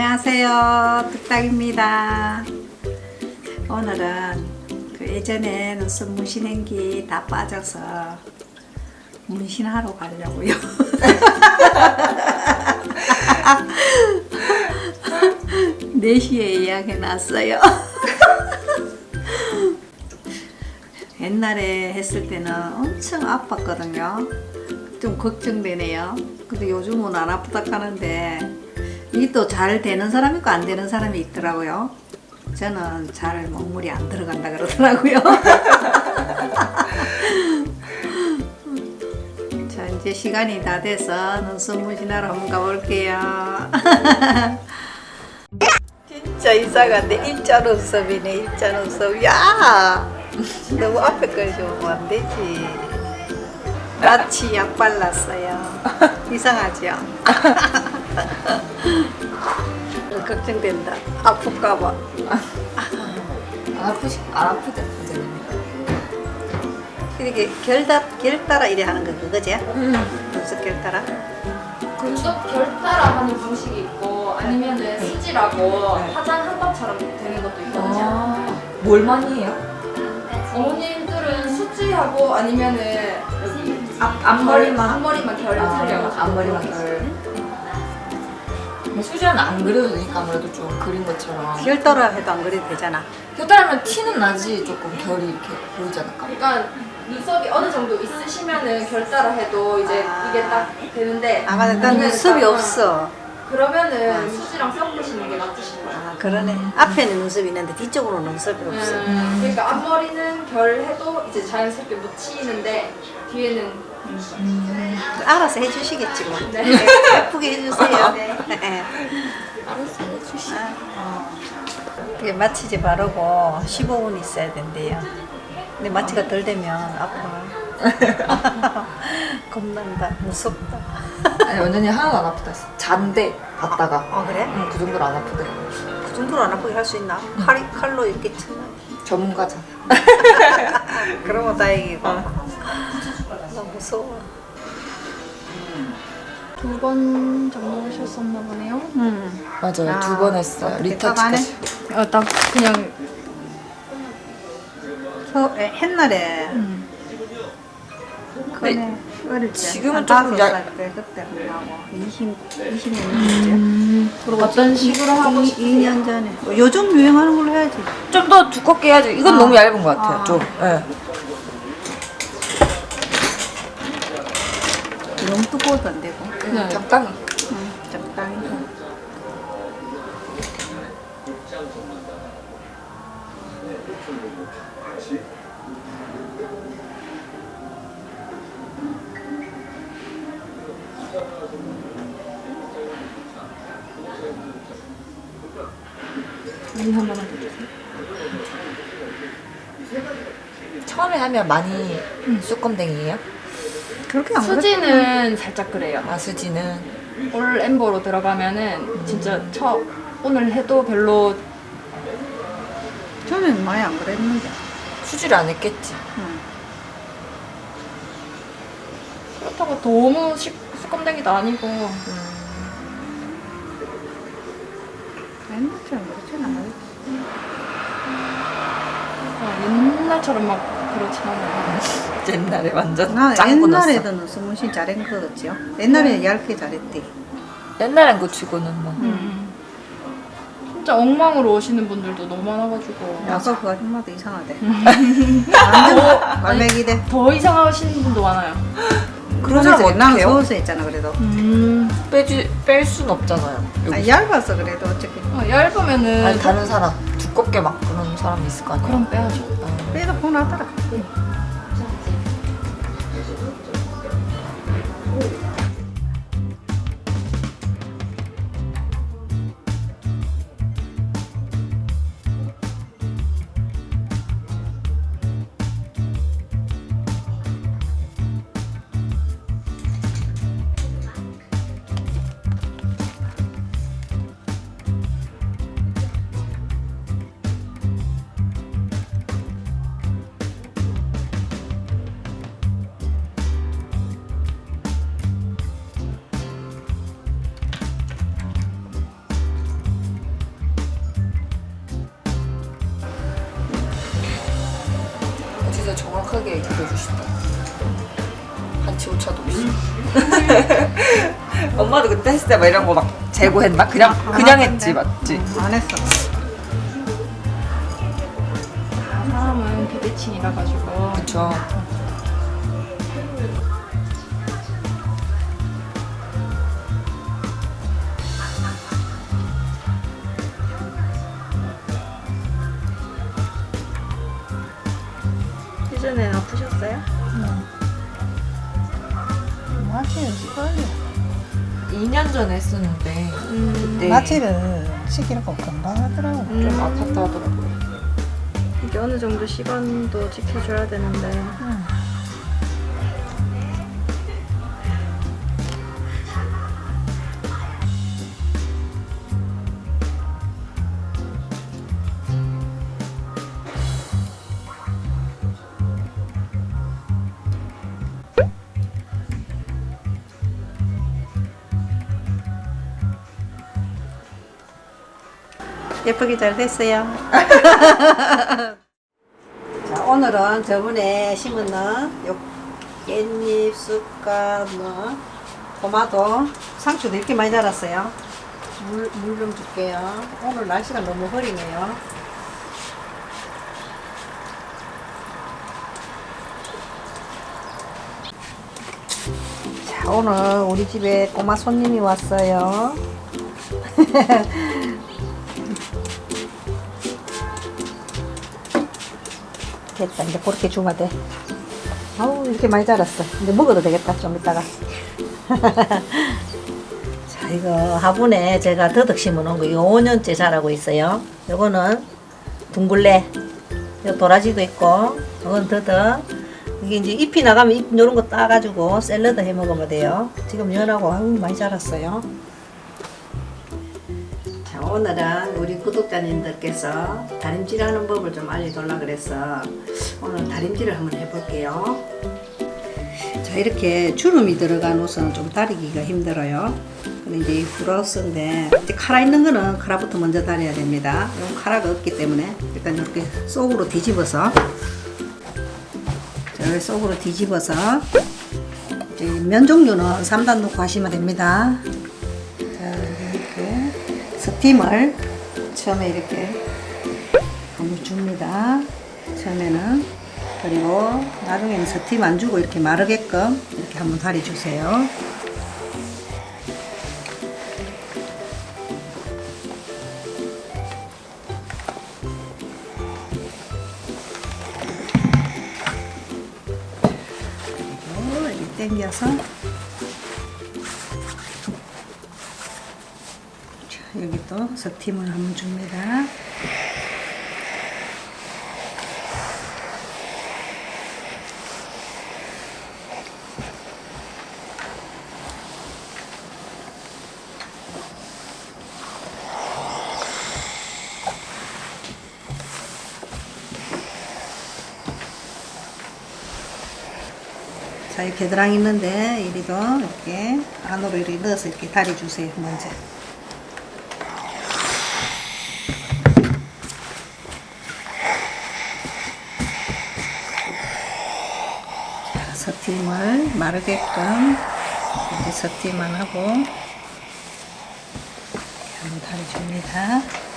안녕하세요. 뚝딱입니다. 오늘은 그 예전에 눈썹 문신행기 다 빠져서 문신하러 가려고요. 네시에 예약해 놨어요. 옛날에 했을 때는 엄청 아팠거든요. 좀 걱정되네요. 근데 요즘은 안 아프다 하는데 이게 또 잘 되는 사람이 있고 안 되는 사람이 있더라고요. 저는 잘 먹물이 안 들어간다 그러더라고요. 자 이제 시간이 다 돼서 눈썹 문신하러 한번 가볼게요. 진짜 이상한데 일자 눈썹이네 일자 눈썹. 야 너무 앞에 걸 주면 안 되지. 마치 약 발랐어요. 이상하죠? 걱정된다. 아플까봐. 안 아프시 안 아프대 선생님. 이렇게 결다, 결 따라 이래 하는 거 그거지? 눈썹 결 따라? 눈썹 결 따라 하는 방식이 있고 아니면은 수지라고 화장 한 번처럼 되는 것도 있거든요. 아, 뭘 많이 해요? 어머님들은 수지하고 아니면은 여기 앞 앞머리만 앞머리만 결 아, 살려가지고 앞머리만 결. 수지는 안 그려도 되니까 아무래도 좀 그린 것처럼. 결 따라 해도 안 그래도 되잖아. 곁다리면 티는 나지 조금 결이 이렇게 보이지 않을까? 그러니까 눈썹이 어느 정도 있으시면은 결 따라 해도 이제 이게 딱 되는데 아, 맞아. 난 아니면 눈썹이 딱, 없어. 그러면은 수지랑 섞으시는 게 맞으신 거예요. 아, 그러네. 앞에는 눈썹이 있는데 뒤쪽으로는 눈썹이 없어. 음, 그러니까 앞머리는 결해도 이제 자연스럽게 묻히는데 뒤에는 알아서 해주시겠지 뭐. 네. 예쁘게 해주세요. 네. 알았어 해주시. 이게 마취제 바르고 15분 있어야 된대요. 근데 마취가 덜 되면 아파. 겁난다. 무섭다. 아니 완전히 하나도 안 아프다. 잔데 봤다가. 아 그래? 응, 그 정도로 안 아프대. 그 정도로 안 아프게 할 수 있나? 칼이 칼로 이렇게 치나? 전문가잖아. 그러면 다행이고. 너 무 무서워. 두 번 정도 하셨었나 보네요. 음. 맞아요. 아, 두 번 했어요. 안 해? 리터치까지. 어, 딱 그냥 저 에, 옛날에 음. 그네 어릴 때 지금은 한 조금 다섯 살때 그때 하고 20 20년 됐지. 어떤 식으로 하고 싶으세요? 2년 전에. 뭐 요즘 유행하는 걸로 해야지. 좀 더 두껍게 해야지. 이건 아. 너무 얇은 것 같아요. 아. 좀. 예. 너무 두꺼워도 안 되고. 네. 적당히. 응, 적당히. 눈 한번 해주세요. 처음에 하면 많이 쑥검댕이에요? 그렇게 안? 수지는 살짝 그래요. 아 수지는 올 엠버로 들어가면은 진짜 처 오늘 해도 별로 저는 많이 안 그랬는데. 수지를 안 했겠지. 응. 그렇다고 너무 시, 수검댕이도 아니고 옛날처럼 그렇진 않았지. 어, 옛날처럼 막 그렇진 않아요. 옛날에 완전 나 넣었어. 옛날에도 문신 잘한 거 같지요? 옛날에 얇게 잘했대. 옛날엔 그 치고는 뭐. 음. 진짜 엉망으로 오시는 분들도 너무 많아가지고 아까 그 아줌마도 이상하대. 완전 말매기대. 더 이상하신 분도 많아요. 그런 사람 나는 어떻게 해요? 서울서 있잖아 그래도. 음. 빼주 뺄순 없잖아요. 아, 여기. 얇아서 그래도 어차피 어, 얇으면은 아니 다른 사람 두껍게 막 그런 사람 있을 거 아니야. 그럼 빼야죠. 아. 빼도 폰하더라. 싶다. 한치 오차도 없이. 엄마도 그때 했을 때 막 이런 거 막 재고했나? 그냥 그냥 했지 맞지? 안 했어. 사람은 비대칭이라 가지고 그쵸. 예전에 아프셨어요? 마취는 시간이 2년 전에 했었는데 그때 마취를 시키는 거 금방 하더라고. 좀 아팠다 하더라고요. 이게 어느 정도 시간도 지켜줘야 되는데 예쁘게 잘 됐어요. 자, 오늘은 저번에 심은 요 깻잎, 쑥갓, 뭐, 토마토, 상추도 이렇게 많이 자랐어요. 물, 물 좀 줄게요. 오늘 날씨가 너무 흐리네요. 자, 오늘 우리 집에 꼬마 손님이 왔어요. 됐다. 이제 그렇게 주면 돼. 아우, 이렇게 많이 자랐어. 이제 먹어도 되겠다. 좀 이따가. 자, 이거 화분에 제가 더덕 심어 놓은 거, 이거 5년째 자라고 있어요. 요거는 둥글레. 요 도라지도 있고, 요건 더덕. 이게 이제 잎이 나가면 잎 요런 거 따가지고 샐러드 해 먹으면 돼요. 지금 연하고 아우, 많이 자랐어요. 자, 오늘은 우리 구독자님들께서 다림질 하는 법을 좀 알려달라 그래서 오늘 다림질을 한번 해볼게요. 자, 이렇게 주름이 들어간 옷은 좀 다리기가 힘들어요. 근데 이제 이 브라우스인데 이제 카라 있는 거는 카라부터 먼저 다려야 됩니다. 이건 카라가 없기 때문에 일단 이렇게 속으로 뒤집어서 자, 속으로 뒤집어서 면 종류는 3단 놓고 하시면 됩니다. 자, 이렇게 스팀을 처음에 이렇게 한번 줍니다. 처음에는 그리고 나중에는 스팀 안 주고 이렇게 마르게끔 이렇게 한번 이렇게 당겨서 여기 또 스팀을 한번 줍니다. 자, 이 겨드랑이 있는데 이리도 이렇게 안으로 이렇게 넣어서 이렇게 다려주세요, 먼저. 자, 스팀을 마르게끔 이렇게 스팀만 하고 한번 다려줍니다.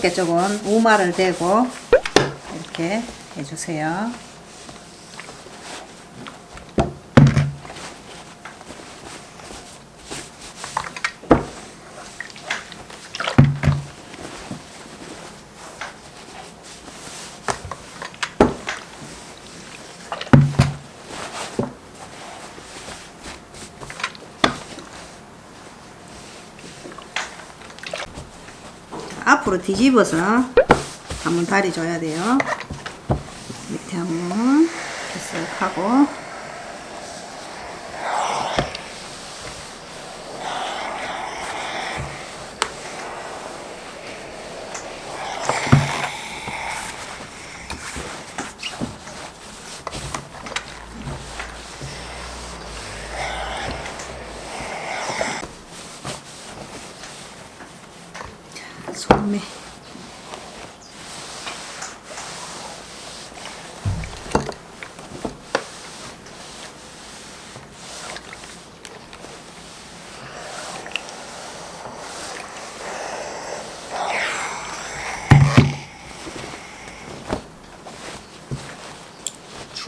자, 어깨 쪽은 우마를 대고 이렇게 해주세요. 앞으로 뒤집어서 한번 다려줘야 돼요. 밑에 한번 이렇게 쓱 하고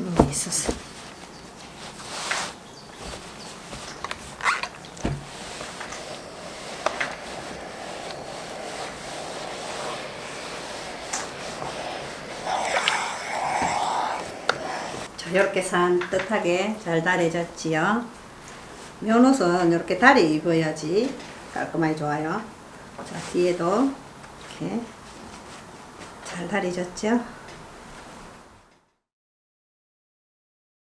주름이 있어서. 자, 이렇게 산뜻하게 잘 다려졌지요. 면옷은 이렇게 다리 입어야지 깔끔하게 좋아요. 자, 뒤에도 이렇게 잘 다려졌죠.